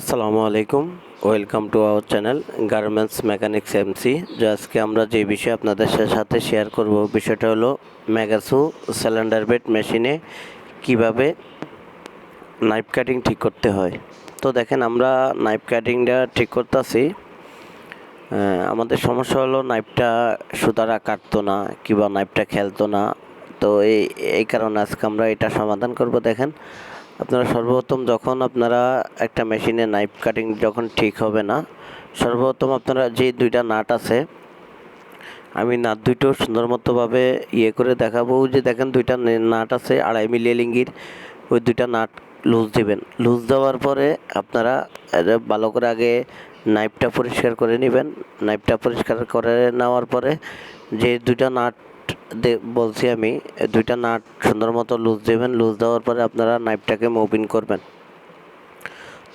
আসসালামু আলাইকুম। Welcome to our channel garments mechanics MC যে আজকে আমরা যে বিষয়ে আপনাদের সাথে শেয়ার করব, বিষয়টা হলো ম্যাগাসু সিলিন্ডার বেড মেশিনে কীভাবে নাইফ কাটিং ঠিক করতে হয়। তো দেখেন, আমরা নাইফ কাটিংটা ঠিক করতেছি। আমাদের সমস্যা হলো নাইফটা সুতারা কাটতো না কিংবা নাইফটা খেলতো না। তো এই এই কারণে আজকে আমরা এটা সমাধান করব, দেখেন। আপনারা সর্বপ্রথম যখন আপনারা একটা মেশিনে নাইফ কাটিং যখন ঠিক হবে না, সর্বপ্রথম আপনারা যে দুইটা নাট আছে, আমি নাট দুইটো সুন্দর মতোভাবে ইয়ে করে দেখাবো। যে দেখেন দুইটা নাট আছে, আড়াই মিলি লিঙ্গির, ওই দুইটা নাট লুজ দিবেন। লুজ দেওয়ার পরে আপনারা ভালো করে আগে নাইফটা পরিষ্কার করে নেবেন। নাইফটা পরিষ্কার করে নেওয়ার পরে যে দুইটা নাট বলছি আমি দুইটা নাট সুন্দর মতো লুজ দেবেন লুজ দেওয়ার পরে আপনারা নাইফটাকে মুভিং করবেন।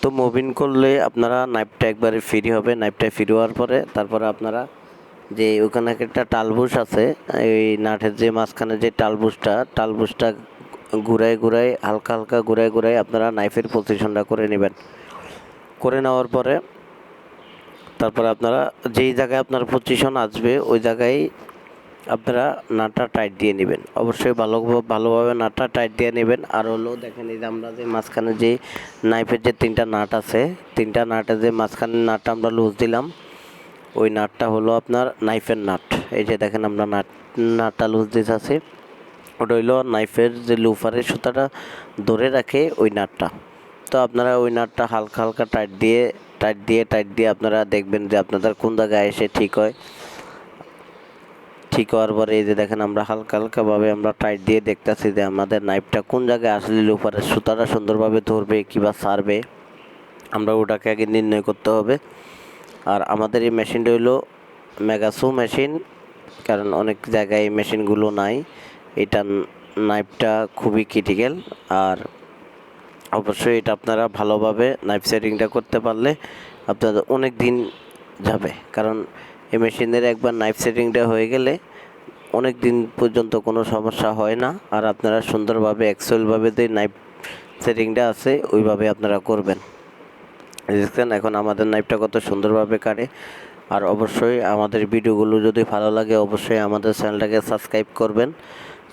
তো মুভিং করলে আপনারা নাইফটা একবারে ফ্রি হবে নাইফটা ফ্রি হওয়ার পরে তারপরে আপনারা যে ওখানে একটা টালবুস আছে, এই নাটের যে মাঝখানে যে টালবুসটা টালবুসটা ঘুরায় ঘুরায়, হালকা হালকা ঘুরায় ঘুরায় আপনারা নাইফের পজিশনটা করে নেবেন। করে নেওয়ার পরে তারপরে আপনারা যেই জায়গায় আপনার পজিশন আসবে, ওই জায়গায় আপনারা নাটটা টাইট দিয়ে নেবেন। অবশ্যই ভালো ভালোভাবে নাটটা টাইট দিয়ে নেবেন। আর হলো দেখেন এই যে আমরা যে মাঝখানে যে নাইফের যে তিনটা নাট আছে, তিনটা নাটে যে মাঝখানে নাটটা আমরা লুজ দিলাম, ওই নাটটা হলো আপনার নাইফের নাট। এই যে দেখেন আমরা নাট, নাটটা লুজ দিতে আছে। ওটা হইল নাইফের যে লুফারের সুতাটা ধরে রাখে ওই নাটটা। তো আপনারা ওই নাটটা হালকা হালকা টাইট দিয়ে টাইট দিয়ে টাইট দিয়ে আপনারা দেখবেন যে আপনাদের কোন জায়গায় এসে ঠিক হয়। ঠিক হওয়ার পরে এই যে দেখেন আমরা হালকা হালকাভাবে আমরা টাইট দিয়ে দেখতেছি যে আমাদের নাইফটা কোন জায়গায় আসলে লুফারের সুতাটা সুন্দরভাবে ধরবে কিংবা সারবে, আমরা ওটাকে আগে নির্ণয় করতে হবে। আর আমাদের এই মেশিনটা হইল মেগাসু মেশিন কারণ অনেক জায়গায় এই মেশিনগুলো নাই। এটা নাইফটা খুবই ক্রিটিক্যাল আর অবশ্যই এটা আপনারা ভালোভাবে নাইফ সেটিংটা করতে পারলে আপনাদের অনেক দিন যাবে। কারণ এই মেশিনের একবার নাইফ সেটিংটা হয়ে গেলে অনেক দিন পর্যন্ত কোনো সমস্যা হয় না। আর আপনারা সুন্দরভাবে অ্যাকচুয়ালভাবে যে নাইফ সেটিংটা আছে, ওইভাবে আপনারা করবেন। দেখছেন, এখন আমাদের নাইফটা কত সুন্দরভাবে কাটে। আর অবশ্যই আমাদের ভিডিওগুলো যদি ভালো লাগে, অবশ্যই আমাদের চ্যানেলটাকে সাবস্ক্রাইব করবেন।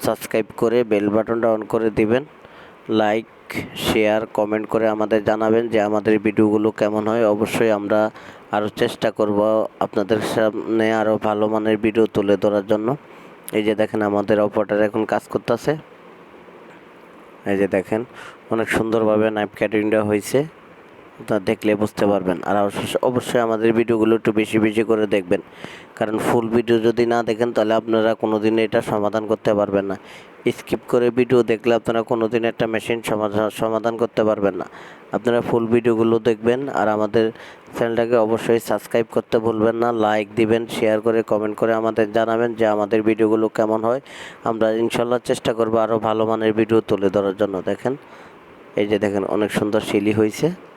সাবস্ক্রাইব করে বেল বাটনটা অন করে দিবেন। লাইক শেয়ার কমেন্ট করে আমাদের জানাবেন যে আমাদের ভিডিওগুলো কেমন হয়। অবশ্যই আমরা আরও চেষ্টা করব আপনাদের সামনে আরও ভালো মানের ভিডিও তুলে ধরার জন্য। এই যে দেখেন আমাদের অপারেটার এখন কাজ করতেছে। এই যে দেখেন, অনেক সুন্দরভাবে নাইফ কাটিংটা হয়েছে তা দেখলে বুঝতে পারবেন। আর অবশ্য- অবশ্যই আমাদের ভিডিওগুলো একটু বেশি বেশি করে দেখবেন। কারণ ফুল ভিডিও যদি না দেখেন, তাহলে আপনারা কোনো দিন এটা সমাধান করতে পারবেন না। স্কিপ করে ভিডিও দেখলে আপনারা কোনো দিন একটা মেশিন সমাধান করতে পারবেন না। আপনারা ফুল ভিডিওগুলো দেখবেন, আর আমাদের চ্যানেলটাকে অবশ্যই সাবস্ক্রাইব করতে ভুলবেন না লাইক দিবেন শেয়ার করে কমেন্ট করে আমাদের জানাবেন যে আমাদের ভিডিওগুলো কেমন হয়। আমরা ইনশাল্লাহ চেষ্টা করব আরও ভালো মানের ভিডিও তুলে ধরার জন্য। দেখেন, এই যে দেখেন, অনেক সুন্দর শিলি হয়েছে